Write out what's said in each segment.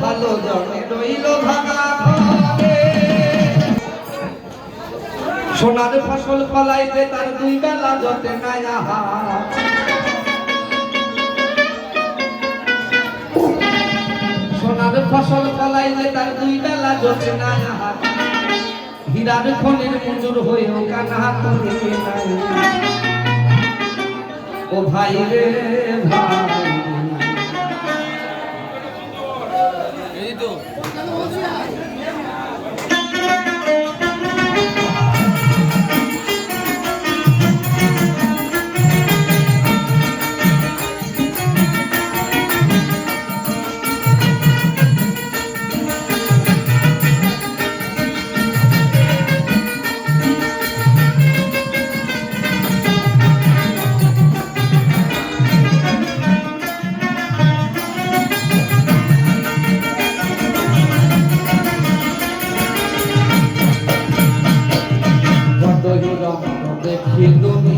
ভালো রইল সোনার ফসল ফলাইতে তার দুই বেলা জতে নাই সোনার ফসল ফলাইলে তার দুই বেলা জোটে না আহার হীরার খনির মজুর হয়েও কানা নাই। ও ভাই রে দেখিলুনি।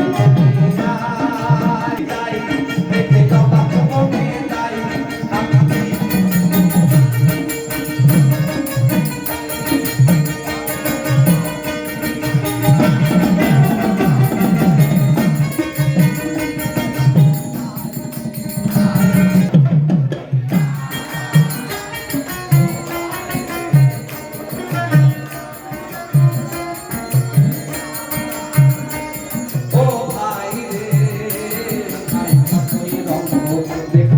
দেখতে